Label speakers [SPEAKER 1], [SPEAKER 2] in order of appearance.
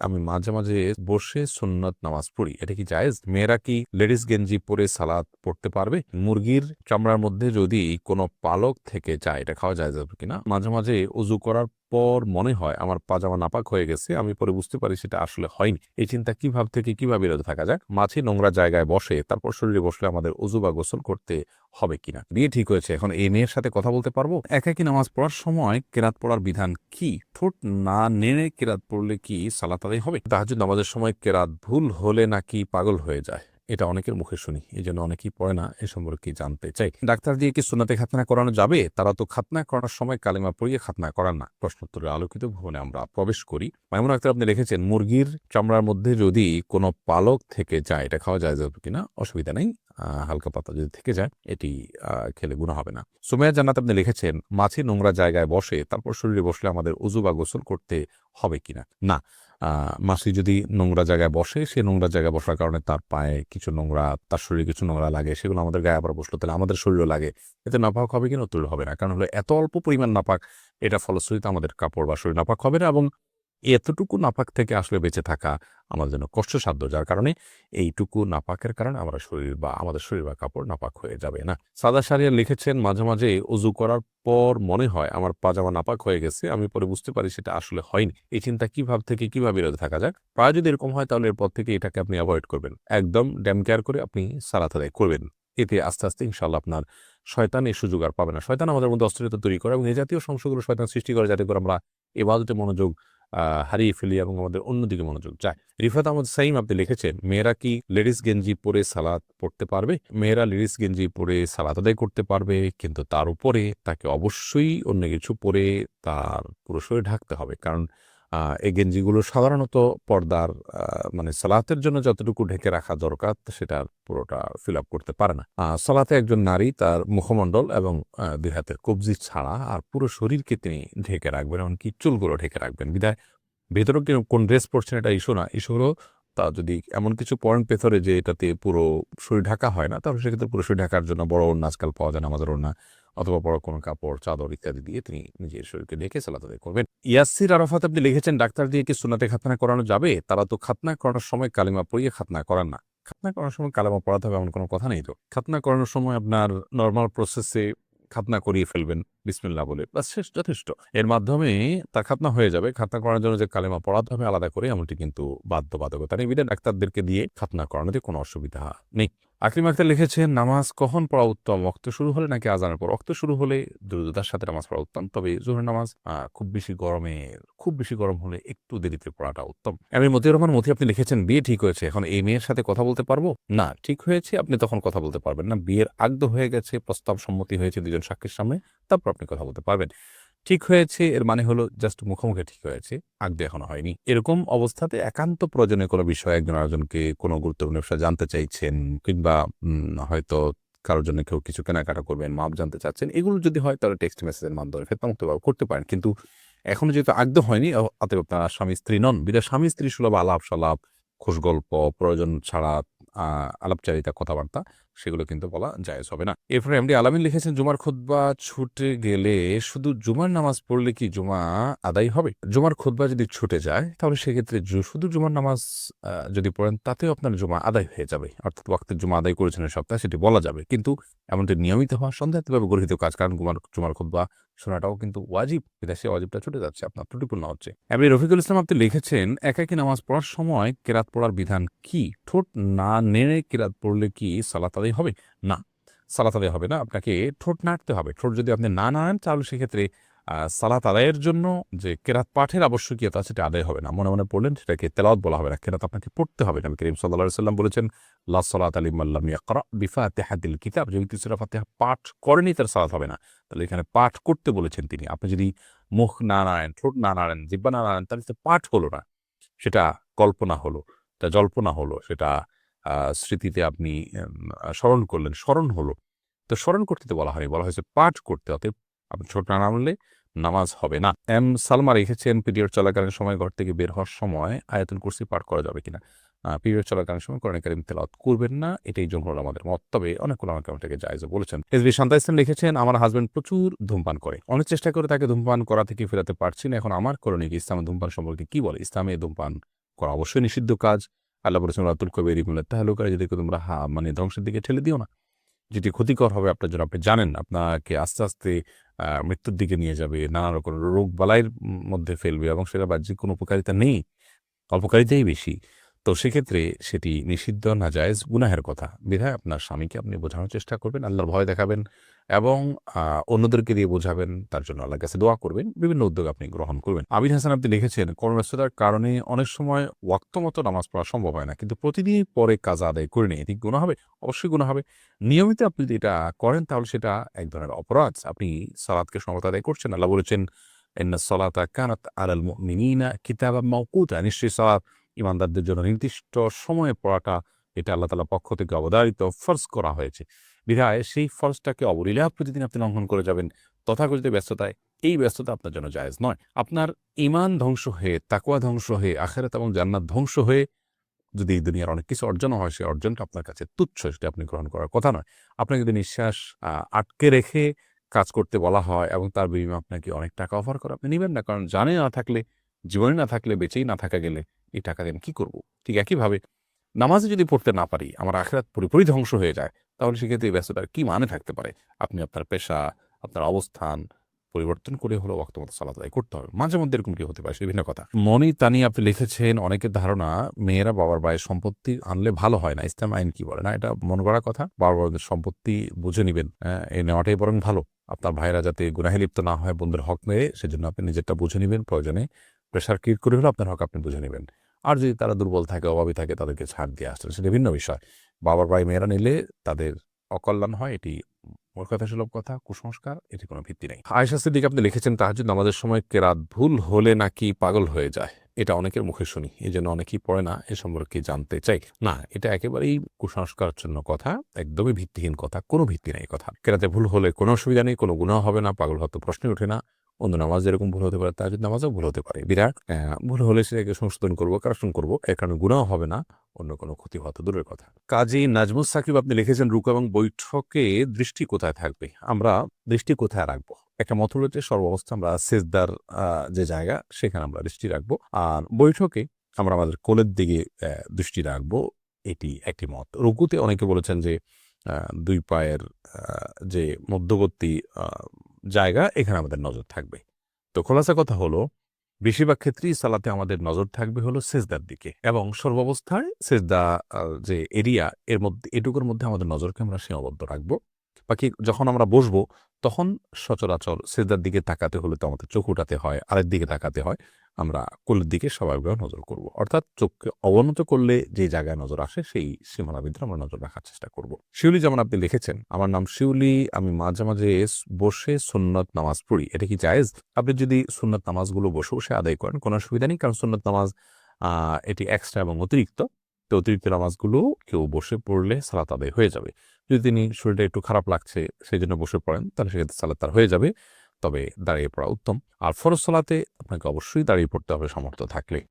[SPEAKER 1] আমি মাঝে মাঝে বসে সুন্নত নামাজ পড়ি। এটা কি জায়েজ? মেয়েরা কি লেডিস গেঞ্জি পরে সালাদ পড়তে পারবে? মুরগির চামড়ার মধ্যে যদি কোনো পালক থেকে যায়, এটা খাওয়া যায় যাবে কিনা? মাঝে মাঝে উজু করার পর মনে হয় আমার পাজামা নাপাক হয়ে গেছে, আমি পরে বুঝতে পারি সেটা আসলে হয়নি। এই চিন্তা কীভাবে থেকে কীভাবে বিরত থাকা যায় মাছি নোংরা জায়গায় বসে, তারপর শরীরে বসলে আমাদের উজু বা গোসল করতে হবে কিনা? বিয়ে ঠিক হয়েছে, এখন এই মেয়ের সাথে কথা বলতে পারব? একাকি নামাজ পড়ার সময় কেরাত পড়ার বিধান কি? ঠোঁট না নেড়ে কেরাত পড়লে কি সালাত হবে? তাহাজুদ নামাজের সময় কেরাত ভুল হলে নাকি পাগল হয়ে যায়? এটা অনেকের মুখে শুনি। এই জন্য অনেকেই পড়ে না, এ সম্পর্কে জানতে চাই। ডাক্তার দিয়ে কি সুনাতে খাতনা করানো যাবে? তারা তো খাতনা করানোর সময় কালিমা পড়িয়ে খাতনা করান না। প্রশ্নোত্তরের আলোকিত ভবনে আমরা প্রবেশ করি। মাইমুন আক্তার, আপনি লিখেছেন, মুরগির চামড়ার মধ্যে যদি কোনো পালক থেকে যায়, এটা খাওয়া যায় যাবে কিনা? অসুবিধা নেই। হালকা পাতা যদি থেকে যায়, এটি খেলে গুণা হবে না। সুমেয়া জান্নাত, আপনি লিখেছেন, মাছি নোংরা জায়গায় বসে, তারপর শরীরে বসলে আমাদের উজু বা গোসল করতে হবে কিনা? না। মাছি যদি নোংরা জায়গায় বসে, সে নোংরা জায়গায় বসার কারণে তার পায়ে কিছু নোংরা, তার শরীরে কিছু নোংরা লাগে, সেগুলো আমাদের গায়ে আবার বসল, তাহলে আমাদের শরীরও লাগে। এতে নাপাক হবে কিনা তৈরি হবে না। কারণ হলো এত অল্প পরিমাণ নাপাক, এটা ফলশ্রুতিতে আমাদের কাপড় বা শরীর নাপাক হবে না এবং এতটুকু নাপাক থেকে আসলে বেঁচে থাকা আমাদের জন্য কষ্টসাধ্য। যার কারণে এইটুকু নাপাকের কারণে আমরা শরীর বা আমাদের শরীর বা কাপড় নাপাক হয়ে যাবে, না? সাদা সারিয়া লিখেছেন, মাঝে মাঝে উজু করার পর মনে হয় আমার পাজামা নাপাক হয়ে গেছে, আমি পরে বুঝতে পারি সেটা আসলে হয়নি। এই চিন্তা কীভাবে থেকে কীভাবে বিরত থাকা যাক? প্রায় যদি এরকম হয় তাহলে এরপর থেকে এটাকে আপনি অ্যাভয়েড করবেন। একদম ড্যাম কেয়ার করে আপনি সালাত আদায় করবেন। এতে আস্তে আস্তে ইনশাল্লাহ আপনার শয়তান এই সুযোগ আর পাবে না। শয়তান আমাদের মধ্যে অস্থিরতা তৈরি করে এবং এই জাতীয় সমস্যাগুলো শয়তান সৃষ্টি করে যাতে করে আমরা এবাদতে মনোযোগ হারিয়ে ফেলি এবং আমাদের অন্যদিকে মনোযোগ যায়। রিফাত আহমদ সাইম আপনি লিখেছেন, মেয়েরা কি লেডিস গেঞ্জি পরে সালাদ পড়তে পারবে? মেয়েরা লেডিস গেঞ্জি পরে সালাদ আদায় করতে পারবে, কিন্তু তার উপরে তাকে অবশ্যই অন্য কিছু পরে তার পুরো শরীর ঢাকতে হবে। কারণ এই গেঞ্জিগুলো সাধারণত পর্দার মানে সালাতের জন্য যতটুকু ঢেকে রাখা দরকার, সেটা পুরোটা ফিল আপ করতে পারে না। সালাতে একজন নারী তার মুখমণ্ডল এবং দুই হাতের কবজি ছাড়া আর পুরো শরীরকে তিনি ঢেকে রাখবেন, এমনকি চুলগুলো ঢেকে রাখবেন। বিদায়। ভেতরে কোন ড্রেস পরছেন এটা ইস্যু না। ইস্যু হলো তা যদি এমন কিছু পয়েন্ট পেথরে যে এটাতে পুরো শরীর ঢাকা হয় না, তাহলে সেক্ষেত্রে পুরো শরীর ঢাকার জন্য বড় ওড়না আজকাল পাওয়া যায় না আমাদের ওড়না। অথবা বড় কোনো কাপড়, চাদর ইত্যাদি দিয়ে তিনি নিজের শরীরকে ঢেকে সালাত করবেন। ইয়াসির আরাফাত আপনি লিখেছেন, ডাক্তার দিয়ে কি সুনাতে খাতনা করানো যাবে? তারা তো খাতনা করানোর সময় কালিমা পড়িয়ে খাতনা করান না। খাতনা করানোর সময় কালিমা পড়াতে হবে এমন কোনো কথা নেই তো? খাতনা করানোর সময় আপনার নর্মাল প্রসেসে খাতনা করিয়ে ফেলবেন, বিসমিল্লাহ বলে। বাস, শেষ, যথেষ্ট। এর মাধ্যমে তার খাতনা হয়ে যাবে। খাতনা করার জন্য যে কালেমা পড়াতে হবে আলাদা করে, এমনটি কিন্তু বাধ্যবাধকতা নেই। ডাক্তারদেরকে দিয়ে খাতনা করানোতে কোনো অসুবিধা নেই। আকলিম আক্তার লিখেছেন, নামাজ কখন পড়া উত্তম? অক্ত শুরু হলে নাকি আজানের পর? অক্ত শুরু হলে দ্রুততার সাথে নামাজ পড়া উত্তম, তবে জোহর নামাজ খুব বেশি গরমে, খুব বেশি গরম হলে একটু দেরিতে পড়াটা উত্তম। আমি মতিউর রহমান, মতি আপনি লিখেছেন, বিয়ে ঠিক হয়েছে, এখন এই মেয়ের সাথে কথা বলতে পারব? না, ঠিক হয়েছে, আপনি তখন কথা বলতে পারবেন না। বিয়ের আগদ হয়ে গেছে প্রস্তাব সম্মতি হয়েছে দুজন সাক্ষীর সামনে, তারপর আপনি কথা বলতে পারবেন। ঠিক হয়েছে, এর মানে হলো জাস্ট মুখোমুখি ঠিক হয়েছে আগদে এখনও হয়নি। এরকম অবস্থাতে একান্ত প্রয়োজনীয় কোনো বিষয় একজন আরেকজনকে কোনো গুরুত্বপূর্ণ বিষয় জানতে চাইছেন কিংবা হয়তো কারোর জন্য কেউ কিছু কেনাকাটা করবেন, মাপ জানতে চাচ্ছেন, এগুলো যদি হয় তাহলে টেক্সট মেসেজের মাধ্যমে ফেতনামুক্ত করতে পারেন। কিন্তু এখনও যেহেতু আগদ হয়নি অতএব আপনারা স্বামী স্ত্রী নন বিদায় স্বামী স্ত্রী সুলভ আলাপ সালাপ খোশ গল্প প্রয়োজন ছাড়া আলাপচারিতা, কথাবার্তা সেগুলো কিন্তু বলা জায়েজ হবে না। এরপরে এমডি আলামিন লিখেছেন, জুমার খুতবা ছুটে গেলে শুধু জুমার নামাজ পড়লে কি জুমা আদায় হবে? জুমার খুতবা যদি ছুটে যায়, তাহলে সেক্ষেত্রে শুধু জুমার নামাজ যদি পড়েন, তাতেও আপনার জুমা আদায় হয়ে যাবে। অর্থাৎ ওয়াক্তের জুমা আদায় করেছেন সপ্তাহে সেটি বলা যাবে। কিন্তু এমনটি নিয়মিত হওয়া সন্দেহাতীতভাবে গর্হিত কাজ, কারণ জুমার জুমার খুতবা শোনাটাও কিন্তু ওয়াজিব। বিদেশে ওয়াজিবটা ছুটে যাচ্ছে, আপনার ত্রুটিপূর্ণ হচ্ছে। এমনি রফিকুল ইসলাম, আপনি লিখেছেন, একাকি নামাজ পড়ার সময় কেরাত পড়ার বিধান কি? ঠোঁট না নেড়ে কেরাত পড়লে কি সালাত আদায় হবে? না সালাত আদায় হবে না। আপনাকে ঠোঁট নাড়তে হবে। ঠোঁট যদি আপনি না নাড়েন, তাহলে সেক্ষেত্রে সালাত আদায়ের জন্য যে কেরাত পাঠের আবশ্যকীয়তা, সেটা আদায় হবে না। মনে মনে পড়লেন, সেটাকে তেলাওয়াত বলা হবে না। কেরাত আপনাকে পড়তে হবে না। করিম সাল্লাহ সাল্লাম বলেছেন, লা সালাত আলী মাল্লাম ইয়াকরা বিফাতিহাদিল কিতাব। যদি কিছু ফাতিহা পাঠ করেনি তার সালাত হবে না। তাহলে এখানে পাঠ করতে বলেছেন তিনি। আপনি যদি মুখ না নাড়েন, ঠোঁট না নাড়েন, জিব্বা না নাড়েন, তাহলে সেটা পাঠ হলো না। সেটা কল্পনা হলো, তা জল্পনা হলো। সেটা স্মৃতিতে আপনি স্মরণ করলেন। স্মরণ হলো। তো স্মরণ করতে তো বলা হয়নি, বলা হয়েছে পাঠ করতে, অতএব আপনি ছোট না নামলে নামাজ হবে না। এম সালমা রেখেছেন পিরিয়ড চলাকালীন সময় ঘর থেকে বের হওয়ার সময় আয়াতুল কুরসি পাঠ করা যাবে কিনা? পিরিয়ড চলাকালীন সময় কোরআন কারিম তেলাওয়াত করবেন না, এটাই জন্য হলো আমাদের মত। তবে অনেকগুলো আমাকে আমাকে জায়জও বলেছেন। এস বি শান্তা ইসলাম লিখেছেন, আমার হাজব্যান্ড প্রচুর ধূমপান করে। অনেক চেষ্টা করে তাকে ধূমপান করা থেকে ফেরাতে পারছি না। এখন আমার করণীয় ইসলামে ধূমপান সম্পর্কে কি বলে? ইসলামে ধূমপান করা অবশ্যই নিষিদ্ধ কাজ। আল্লাহ বলেছেন আতুল কবির ইমুল্লাহ তাহলে করে যদি তোমরা হা মানে ধ্বংসের দিকে ঠেলে দিও না যেটি ক্ষতিকর হবে আপনার জন্য, আপনি জানেন আপনাকে আস্তে আস্তে মৃত্যুর দিকে নিয়ে যাবে, নানা রকম রোগ বালাইয়ের মধ্যে ফেলবে এবং সেটা বাহ্যিক কোনো উপকারিতা নেই, অল্পকারিতাই বেশি। তো সেক্ষেত্রে সেটি নিষিদ্ধ না জায়েজ গুনাহের কথা। বিধায় আপনার স্বামীকে আপনি বোঝানোর চেষ্টা করবেন, আল্লাহর ভয় দেখাবেন এবং অন্যদেরকে দিয়ে বোঝাবেন, তার জন্য আল্লাহর কাছে দোয়া করবেন, বিভিন্ন উদ্যোগ আপনি গ্রহণ করবেন। আবির হাসান আপনি লিখেছেন কর্মব্যস্ততার কারণে অনেক সময় ওয়াক্ত মতো নামাজ পড়া সম্ভব হয় না, কিন্তু প্রতিদিন পরে কাজ আদায় করে নিয়ে এটি গুণা হবে? অবশ্যই গুণা হবে। নিয়মিত আপনি যদি এটা করেন, তাহলে সেটা এক ধরনের অপরাধ। আপনি সালাদকে সমত আদায় করছেন, আল্লাহ বলেছেন এন্না কানাত আলাল মিনিনা কিতাবা নিশ্চয়ই সালাত ইমানদারদের জন্য নির্দিষ্ট সময়ে পড়াটা এটা আল্লাহ তালা পক্ষ থেকে অবধারিত, ফর্জ করা হয়েছে। বিধায় সেই ফর্জটাকে অবলীলা প্রতিদিন আপনি লঙ্ঘন করে যাবেন, তথাকথিত ব্যস্ততায়। এই ব্যস্ততা আপনার জন্য জায়েজ নয়। আপনার ইমান ধ্বংস হয়ে তাকুয়া ধ্বংস হয়ে, আখেরাত এবং জান্নাত ধ্বংস হয়ে যদি এই দুনিয়ার অনেক কিছু অর্জন হয়, সেই অর্জনটা আপনার কাছে তুচ্ছ, সেটা আপনি গ্রহণ করার কথা নয়। আপনাকে যদি নিঃশ্বাস আটকে রেখে কাজ করতে বলা হয় এবং তার বিনিময়ে আপনাকে অনেক টাকা অফার করে, আপনি নেবেন না। কারণ জানে না থাকলে, জীবনে না থাকলে, বেঁচেই না থাকা গেলে এই টাকা দিয়ে আমি কি করব? ঠিক একইভাবে নামাজে যদি পড়তে না পারি আমার আখেরাত পুরোপুরি ধ্বংস হয়ে যায় তাহলে সেক্ষেত্রে এই ব্যস্ততার কী মানে থাকতে পারে? আপনি আপনার পেশা আপনার অবস্থান পরিবর্তন করে হলো ওয়াক্ত মতো আদায় করতে হবে। মাঝে মধ্যে এরকম কি হতে পারে? বিভিন্ন ভিন্ন কথা। মনি তানি আপনি লিখেছেন অনেকের ধারণা মেয়েরা বাবার ভাইয়ের সম্পত্তি আনলে ভালো হয় না। ইসলাম আইন কি বলে না? এটা মন গড়া কথা। বাবার ভাইয়ের সম্পত্তি বুঝে নিবেন হ্যাঁ, এই নেওয়াটাই বরং ভালো। আপনার ভাইরা যাতে গুনাহে লিপ্ত না হয় বন্ধুর হক মেরে সেজন্য আপনি নিজেরটা বুঝে নিবেন প্রয়োজনে প্রেশার ক্রিয়েট করে হলে আপনার হক আপনি বুঝে নেবেন। আর যদি তারা দুর্বল থাকে, অভাবী থাকে, তাদেরকে ছাড় দিয়ে আসছেন সেটা ভিন্ন বিষয়। বাবার ভাই মেয়েরা নিলে তাদের অকল্যাণ হয়, এটি মোর কথা, সুলভ কথা, কুসংস্কার এটি কোনো ভিত্তি নেই। আয়সা সিদ্দিক আপনি লিখেছেন, তাহাজুদ নামাজের সময় কেরাত ভুল হলে নাকি পাগল হয়ে যায়? এটা অনেকের মুখে শুনি, এই জন্য অনেকেই পড়ে না, এ সম্পর্কে জানতে চাই। না, এটা একেবারেই কুসংস্কারচ্ছন্ন কথা, একদমই ভিত্তিহীন কথা, কোনো ভিত্তি নেই কথা। কেরাতে ভুল হলে কোনো অসুবিধা নেই, কোনো গুণাহ হবে না, পাগল হয়তো প্রশ্নই ওঠে না। অন্য নামাজ যেরকম ভুল হতে পারে তাহাজুদ নামাজও ভুল হতে পারে। বিরাট ভুল হলে সেটাকে সংশোধন করব কারেকশন করব। এর কারণে গুণাও হবে না, অন্য কোনো ক্ষতি হওয়া তো দূরের কথা। কাজী নাজমুস সাকিব, আপনি লিখেছেন, রুকু এবং বৈঠকে দৃষ্টি কোথায় থাকবে? আমরা দৃষ্টি কোথায় রাখব? একটা মত রয়েছে সর্বাবস্থা, আমরা সেজদার যে জায়গা, সেখানে আমরা দৃষ্টি রাখব। আর বৈঠকে আমরা আমাদের কোলের দিকে দৃষ্টি রাখব, এটি একটি মত। রুকুতে অনেকে বলেছেন যে দুই পায়ের যে মধ্যবর্তী জায়গা এখানে আমাদের নজর থাকবে। তো খোলাসা কথা হলো, বেশিরভাগ ক্ষেত্রেই সালাতে আমাদের নজর থাকবে হলো সেজদার দিকে এবং সর্বাবস্থায় সেজদা যে এরিয়া, এর মধ্যে, এটুকুর মধ্যে আমাদের নজরকে আমরা সীমাবদ্ধ রাখব। বাকি যখন আমরা বসবো, তখন সচরাচর সেজদার দিকে তাকাতে হলে তো আমাদের চোখ উঠাতে হয় আরেক দিকে তাকাতে হয়। আমরা কোলের দিকে স্বাভাবিকভাবে নজর করব। অর্থাৎ চোখকে অবনত করলে যে জায়গায় নজর আসে, সেই সীমানার ভিতরে আমরা নজর রাখার চেষ্টা করব। শিউলি যেমন আপনি লিখেছেন, আমার নাম শিউলি, আমি মাঝে মাঝে বসে সুন্নত নামাজ পড়ি। এটা কি জায়েজ? আপনি যদি সুন্নত নামাজগুলো বসে বসে আদায় করেন, কোনো অসুবিধা নেই, কারণ সুন্নত নামাজ এটি এক্সট্রা এবং অতিরিক্ত। তো অতিরিক্ত নামাজগুলো কেউ বসে পড়লে সালাত আদায় হয়ে যাবে। যদি তিনি শরীরটা একটু খারাপ লাগছে সেই জন্য বসে পড়েন, তাহলে সেক্ষেত্রে সালাত তার হয়ে যাবে। তবে দাঁড়িয়ে পড়া উত্তম। আর ফরজ সলাতে আপনাকে অবশ্যই দাঁড়িয়ে পড়তে হবে সামর্থ্য থাকলে।